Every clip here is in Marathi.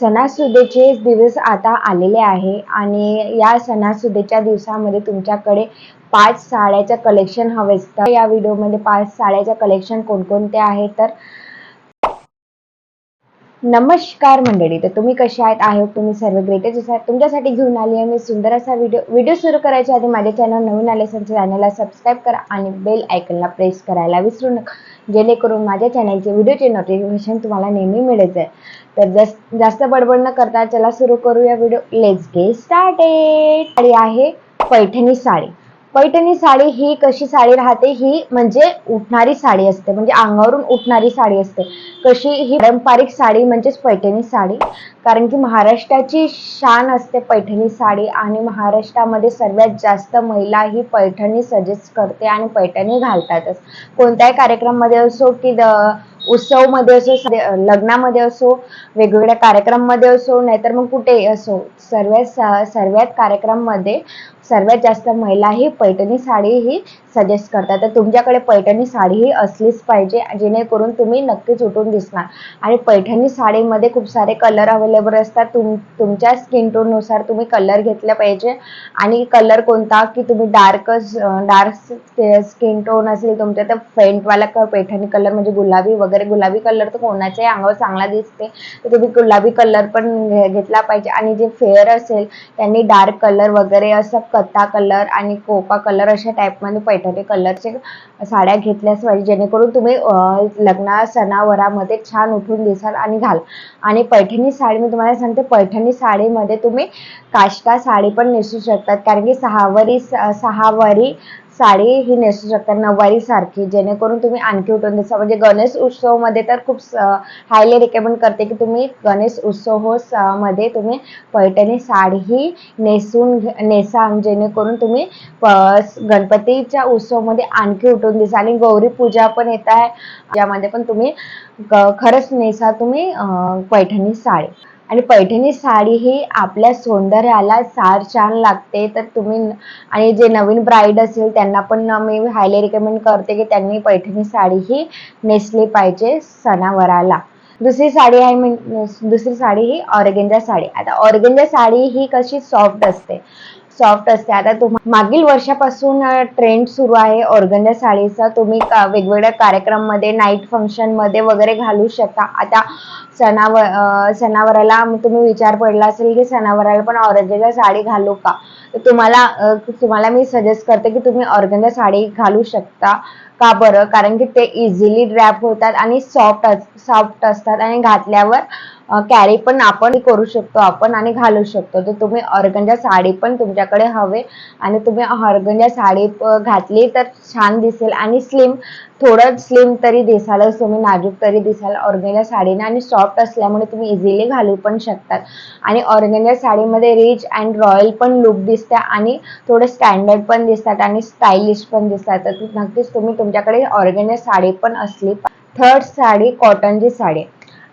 सणासुदीचे दिवस आता आलेले आहे आणि या सणासुदीच्या दिवसामध्ये तुमच्याकडे पाच साड्याचं कलेक्शन हवे तर या व्हिडिओमध्ये पाच साड्याचं कलेक्शन कोणकोणते आहे? तर नमस्कार मंडळी. तर तुम्ही कसे आहेत? आहे तुम्ही सर्व ग्रेटेस्ट असाल तुमच्यासाठी घेऊन आली आहे मी सुंदर असा व्हिडिओ व्हिडिओ सुरू करायच्या आधी माझ्या चॅनल नवीन आले असेल चॅनलला सबस्क्राईब करा आणि बेल आयकनला प्रेस करायला विसरू नका. जेणेकरून माझ्या चॅनलचे व्हिडिओचे नोटिफिकेशन तुम्हाला नेहमी मिळत जाईल तर जास्त जास्त बडबड न करता चला सुरू करूया video. Let's get started sari आहे पैठणी साडी. पैठणी साडी ही कशी साडी राहते? ही म्हणजे उठणारी साडी असते. म्हणजे अंगावरून उठणारी साडी असते. कशी ही पारंपरिक साडी म्हणजेच पैठणी साडी. कारण की महाराष्ट्राची शान असते पैठणी साडी आणि महाराष्ट्रामध्ये सर्वात जास्त महिला ही पैठणी सजेस्ट करते आणि पैठणी घालतातच. कोणत्याही कार्यक्रमामध्ये असो की उत्सवमध्ये असो लग्नामध्ये असो वेगवेगळ्या कार्यक्रममध्ये असो नाहीतर मग कुठेही असो सर्व सर्वात कार्यक्रममध्ये सर्वात जास्त महिला ही पैठणी साडी ही सजेस्ट करतात. तर तुमच्याकडे पैठणी साडी ही असलीच पाहिजे जेणेकरून तुम्ही नक्कीच उठून दिसणार. आणि पैठणी साडीमध्ये खूप सारे कलर अवेलेबल असतात. तुम तुमच्या स्किन टोननुसार तुम्ही कलर घेतला पाहिजे. आणि कलर कोणता? की तुम्ही डार्क डार्क स्किन टोन असेल तुमच्या तर फेंटवाला पैठणी कलर म्हणजे गुलाबी वगैरे. गुलाबी कलर तर कोणाच्याही अंगावर चांगला दिसते. तर तुम्ही गुलाबी कलर पण घेतला पाहिजे. आणि जे फेअर असेल त्यांनी डार्क कलर वगैरे असं कत्ता कलर आणि कोपा कलर अशा टाईपमध्ये पैठणी कलरचे साड्या घेतल्याच पाहिजे. जेणेकरून तुम्ही लग्ना सणावरामध्ये छान उठून दिसाल आणि घाल. आणि पैठणी साडी मी तुम्हाला सांगते पैठणी साडीमध्ये तुम्ही काष्टा साडी पण नेसू शकतात. कारण की सहावारी सहावारी साडी ही नेसू शकता नऊवारी सारखी जेणेकरून तुम्ही आणखी उठून दिसा. म्हणजे गणेश उत्सवमध्ये तर खूप हायली रिकमेंड करते की तुम्ही गणेश उत्सवमध्ये तुम्ही पैठणी साडी ही नेसून नेसा. जेणेकरून तुम्ही गणपतीच्या उत्सवमध्ये आणखी उठून दिसा. आणि गौरी पूजा पण येत आहे. यामध्ये पण तुम्ही खरंच नेसा तुम्ही पैठणी साडी. आणि पैठणी साडी ही आपल्या सौंदर्याला सार छान लागते. तर तुम्ही आणि जे नवीन ब्राईड असेल त्यांना पण मी हायली रिकमेंड करते की त्यांनी पैठणी साडी ही नेसली पाहिजे सणावराला. दुसरी साडी आहे दुसरी साडी ही ऑर्गेंजा साडी. आता ऑर्गेंजा साडी ही कशी सॉफ्ट असते? सॉफ्ट असते. आता तुम्हा मागील वर्षापासून ट्रेंड सुरू आहे ऑर्गन्या साडीचा. तुम्ही वेगवेगळ्या कार्यक्रममध्ये नाईट फंक्शनमध्ये वगैरे घालू शकता. आता सणावर सणावराला तुम्ही विचार पडला असेल की सणावराला पण ऑर्गंजा साडी घालू का? तर तुम्हाला तुम्हाला मी सजेस्ट करते की तुम्ही ऑर्गन्या साडी घालू शकता. का बरं? कारण की ते इझिली ड्रॅप होतात आणि सॉफ्ट सॉफ्ट असतात आणि घातल्यावर कॅरी पण आपण करू शकतो आपण आणि घालू शकतो. तर तुम्ही ऑर्गनच्या साडी पण तुमच्याकडे हवे आणि तुम्ही ऑर्गंजा साडी घातली तर छान दिसेल आणि स्लिम थोडं स्लिम तरी दिसालच तुम्ही नाजूक तरी दिसाल. ऑर्गेनिया साडीने आणि सॉफ्ट असल्यामुळे तुम्ही इझिली घालू पण शकतात. आणि ऑर्गेनिया साडीमध्ये रिच अँड रॉयल पण लुक दिसते आणि थोडं स्टँडर्ड पण दिसतात आणि स्टायलिश पण दिसतात. तर नक्कीच तुम्ही तुमच्याकडे ऑर्गेनिया साडी पण असली थर्ड साडी कॉटनची साडी.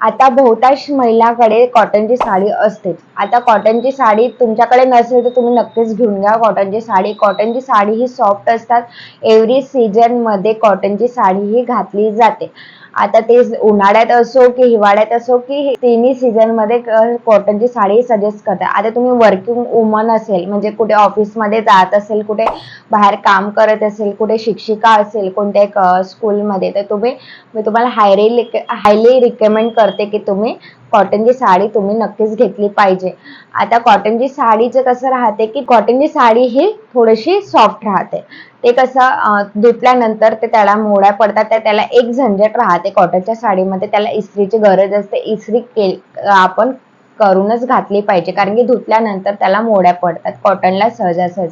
आता बहुतांश महिलाकडे कॉटनची साडी असतेच आता कॉटनची साडी तुमच्याकडे नसेल तर तुम्ही नक्कीच घेऊन घ्या कॉटनची साडी. कॉटनची साडी ही सॉफ्ट असतात. एव्हरी सीजनमध्ये कॉटनची साडी ही घातली जाते. आता ते उन्हाळ्यात असो की हिवाळ्यात असो की तिन्ही सीझनमध्ये कॉटनची साडी सजेस्ट करतात. आता तुम्ही वर्किंग वुमन असेल म्हणजे कुठे ऑफिसमध्ये जात असेल कुठे बाहेर काम करत असेल कुठे शिक्षिका असेल कोणत्या स्कूलमध्ये तर तुम्ही मी तुम्हाला हायली हायली रिकमेंड करते की तुम्ही कॉटनची साडी तुम्ही नक्कीच घेतली पाहिजे. आता कॉटनची साडीचं कसं राहते की कॉटनची साडी ही थोडीशी सॉफ्ट राहते. ते कसं धुतल्यानंतर ते त्याला मोड्या पडतात त्या त्याला एक झंझट राहते कॉटनच्या साडीमध्ये. त्याला इस्त्रीची गरज असते. इस्त्री के आपण करूनच घातली पाहिजे. कारण की धुतल्यानंतर त्याला मोड्या पडतात. कॉटनला सहजासहज.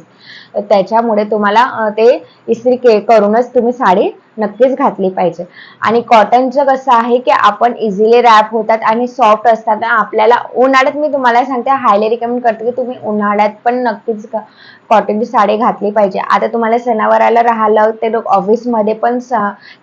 त्याच्यामुळे तुम्हाला ते इस्त्री के करूनच तुम्ही साडी नक्कीच घातली पाहिजे. आणि कॉटनचं कसं आहे की आपण इझिली रॅप होतात आणि सॉफ्ट असतात आपल्याला उन्हाळ्यात मी तुम्हाला सांगते हायली रिकमेंड करते की तुम्ही उन्हाळ्यात पण नक्कीच कॉटनची साडी घातली पाहिजे. आता तुम्हाला सणावाराला राहिलं ते लोक ऑफिसमध्ये पण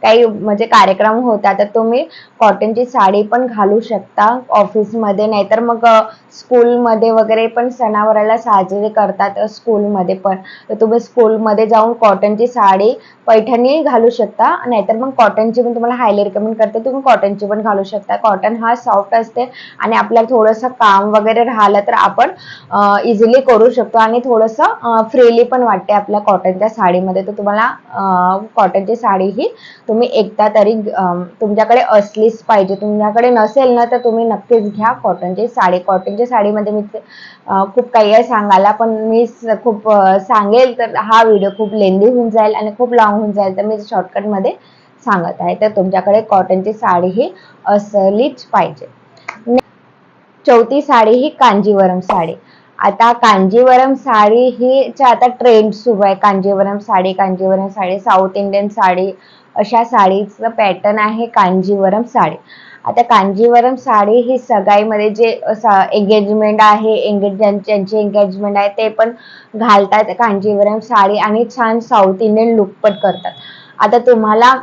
काही म्हणजे कार्यक्रम होता तर तुम्ही कॉटनची साडी पण घालू शकता ऑफिसमध्ये नाहीतर मग स्कूलमध्ये वगैरे पण सणावाराला साजरे करतात स्कूलमध्ये पण. तर तुम्ही स्कूलमध्ये जाऊन कॉटनची साडी पैठणी घालू शकता नाहीतर मग कॉटनची पण तुम्हाला हायली रिकमेंड करते तुम्ही कॉटनची पण घालू शकता. कॉटन हा सॉफ्ट असते आणि आपल्याला थोडंसं काम वगैरे राहिलं तर आपण इझिली करू शकतो आणि थोडंसं फ्रीली पण वाटते आपल्या कॉटनच्या साडीमध्ये. तर तुम्हाला कॉटनची साडी ही तुम्ही एकदा तरी तुमच्याकडे असलीच पाहिजे. तुमच्याकडे नसेल ना तर तुम्ही नक्कीच घ्या कॉटनची साडी. कॉटन तुमच्या साडीमध्ये मी खूप काही आहे सांगायला पण मी खूप सांगेल तर हा व्हिडिओ खूप लेंदी होऊन जाईल आणि खूप लॉंग होऊन जाईल तर मी शॉर्टकटमध्ये सांगत आहे. तर तुमच्याकडे कॉटनची साडी ही असलीच पाहिजे. चौथी साडी ही कांजीवरम साडी. आता कांजीवरम साडी ही आता ट्रेंड सुरू आहे. कांजीवरम साडी कांजीवरम साडी साऊथ इंडियन साडी अशा साडीचं पॅटर्न आहे कांजीवरम साडी. आता कांजीवरम साडी ही सगाईमध्ये जे एंगेजमेंट आहे एंगेज ज्यांची एंगेजमेंट आहे ते पण घालतात कांजीवरम साडी आणि छान साऊथ इंडियन लुक पण करतात. आता तुम्हाला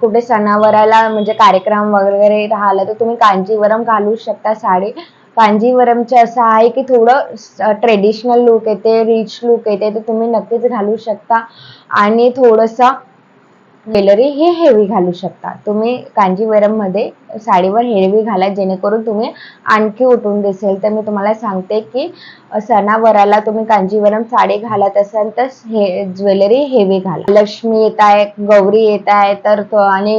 कुठे सणावराला म्हणजे कार्यक्रम वगैरे राहिला तर तुम्ही कांजीवरम घालू शकता साडी. कांजीवरमचे असं आहे की थोडं ट्रेडिशनल लुक येते रिच लुक येते तर तुम्ही नक्कीच घालू शकता. आणि थोडंसं ज्वेलरी हे हेवी घालू शकता. तुम्ही कांजीवरममध्ये साडीवर हेवी घाला जेणेकरून तुम्ही आणखी उठून दिसेल. तर मी तुम्हाला सांगते की सणावराला तुम्ही कांजीवरम साडी घालत असाल तर हे ज्वेलरी हेवी घाला. लक्ष्मी येत आहे गौरी येत आहे तर आणि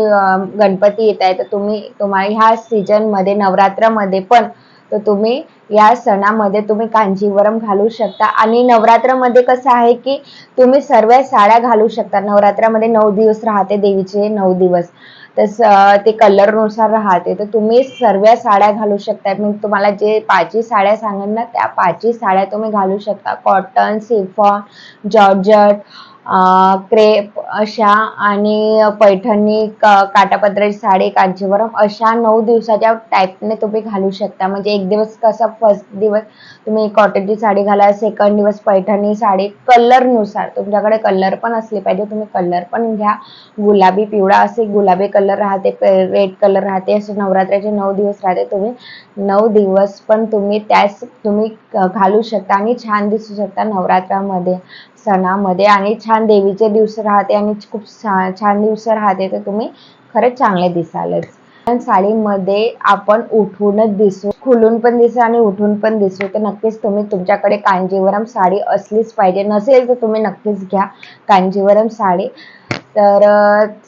गणपती येत आहे तर तुम्ही तुम्हाला ह्या सीजनमध्ये नवरात्रामध्ये पण तर तुम्ही या सणामध्ये तुम्ही कांजीवरम घालू शकता. आणि नवरात्रामध्ये कसं आहे की तुम्ही सर्व साड्या घालू शकता. नवरात्रामध्ये नऊ दिवस राहते देवीचे नऊ दिवस. तस ते कलरनुसार राहते. तर तुम्ही सर्व साड्या घालू शकता. मी तुम्हाला जे पाचही साड्या सांगेन ना त्या पाचही साड्या तुम्ही घालू शकता. कॉटन सिफॉन जॉर्जट क्रेप अशा आणि पैठणी काटापदराची साडी कांजीवरम अशा नऊ दिवसाच्या टाईपने तुम्ही घालू शकता. म्हणजे एक दिवस कसा फर्स्ट दिवस तुम्ही कॉटनची साडी घाला सेकंड दिवस पैठणी साडी कलरनुसार तुमच्याकडे कलर पण असले पाहिजे तुम्ही कलर पण घ्या. गुलाबी पिवळा असे गुलाबी कलर राहते रेड कलर राहते असे नवरात्राचे नऊ दिवस राहते. तुम्ही नऊ दिवस पण तुम्ही त्याच तुम्ही घालू शकता आणि छान दिसू शकता नवरात्रामध्ये सणामध्ये आणि छान छान देवीचे दिवस राहते आणि खूप छान दिवस राहते तर तुम्ही खरंच चांगले दिसालच. साडीमध्ये आपण उठूनच दिसू खुलून पण दिसू आणि उठून पण दिसू तर नक्कीच तुम्ही तुमच्याकडे कांजीवरम साडी असलीच पाहिजे. नसेल तर तुम्ही नक्कीच घ्या कांजीवरम साडी. तर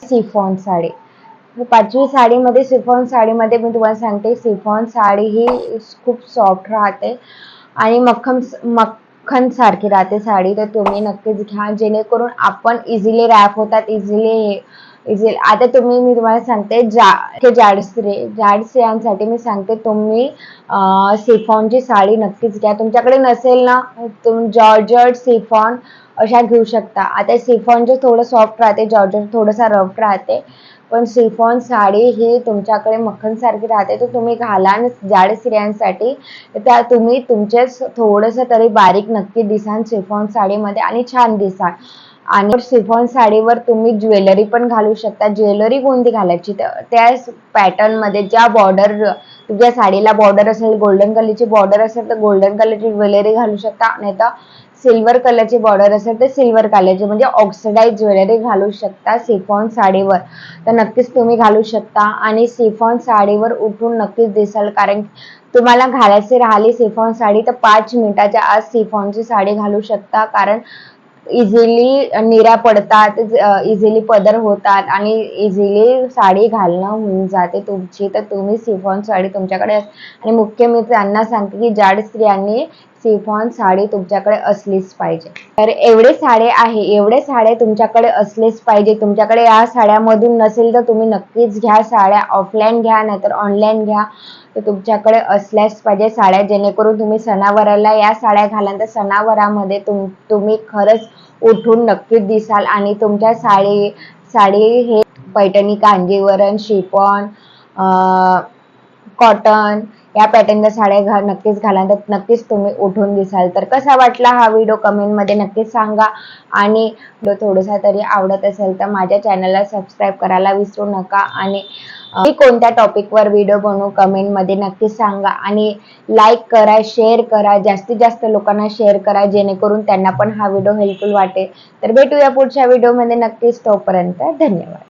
सिफॉन साडी. पाचवी साडीमध्ये सिफॉन साडीमध्ये मी तुम्हाला सांगते सिफॉन साडी ही खूप सॉफ्ट राहते आणि मक्खम मक्खन सारखी राहते साडी तर तुम्ही नक्कीच घ्या. जेणेकरून आपण इझिली रॅप होतात इझिली इझिली आता तुम्ही मी तुम्हाला सांगते जा हे जाड स्त्री जाड स्त्रियांसाठी मी सांगते तुम्ही सिफॉनची साडी नक्कीच घ्या. तुमच्याकडे नसेल ना तुम्ही जॉर्जट सिफॉन अशा घेऊ शकता. आता सिफॉनचे थोडं सॉफ्ट राहते जॉर्जट थोडंसं रफ राहते. पण सिफॉन साडी ही तुमच्याकडे मक्खन सारखी राहते तर तुम्ही घाला जाड स्त्रियांसाठी. त्या तुम्ही तुमचेच थोडंसं तरी बारीक नक्की दिसाल सिफॉन साडीमध्ये आणि छान दिसाल आणि सिफॉन साडीवर तुम्ही ज्वेलरी पण घालू शकता. ज्वेलरी कोणती घालायची? त्या पॅटर्नमध्ये ज्या बॉर्डर तुझ्या साडीला बॉर्डर असेल गोल्डन कलरची बॉर्डर असेल तर गोल्डन कलरची ज्वेलरी घालू शकता. नाही तर सिल्वर कलरची बॉर्डर असेल तर सिल्वर कलरची म्हणजे ऑक्सिडाईज ज्वेलरी घालू शकता सिफॉन साडीवर. तर नक्कीच तुम्ही घालू शकता आणि सिफॉन साडीवर उठून नक्कीच दिसाल कारण तुम्हाला घालायची राहिली सिफॉन साडी तर पाच मिनिटाच्या आज सिफॉनची साडी घालू शकता कारण इझिली निऱ्या पडतात इझिली पदर होतात आणि इझिली साडी घालणं होऊन जाते तुमची. तर तुम्ही सिफॉन साडी तुमच्याकडे आणि मुख्य मी त्यांना सांगते की जाड स्त्रियांनी सिफॉन साडी तुमच्याकडे असलीच पाहिजे. तर एवढे साडे आहे एवढे साडे तुमच्याकडे असलेच पाहिजे. तुमच्याकडे या साड्यामधून नसेल तर तुम्ही नक्कीच घ्या साड्या. ऑफलाईन घ्या नाहीतर ऑनलाईन घ्या. तर तुमच्याकडे असल्याच पाहिजे साड्या. जेणेकरून तुम्ही सणावराला या साड्या घालाल तर सणावरामध्ये तुम तुम्ही खरंच उठून नक्कीच दिसाल. आणि तुमच्या साडी साडी हे पैठणी कांजीवरण शिफॉन कॉटन या पॅटर्नच्या साड्या घा नक्कीच घाला तर नक्कीच तुम्ही उठून दिसाल. तर कसा वाटला हा व्हिडिओ कमेंटमध्ये नक्कीच सांगा. आणि थोडासा तरी आवडत असेल तर माझ्या चॅनलला सबस्क्राईब करायला विसरू नका. आणि मी कोणत्या टॉपिकवर व्हिडिओ बनवू कमेंटमध्ये नक्कीच सांगा. आणि लाईक करा शेअर करा जास्तीत जास्त लोकांना शेअर करा जेणेकरून त्यांना पण हा व्हिडिओ हेल्पफुल वाटेल. तर भेटूया पुढच्या व्हिडिओमध्ये नक्कीच तोपर्यंत. धन्यवाद.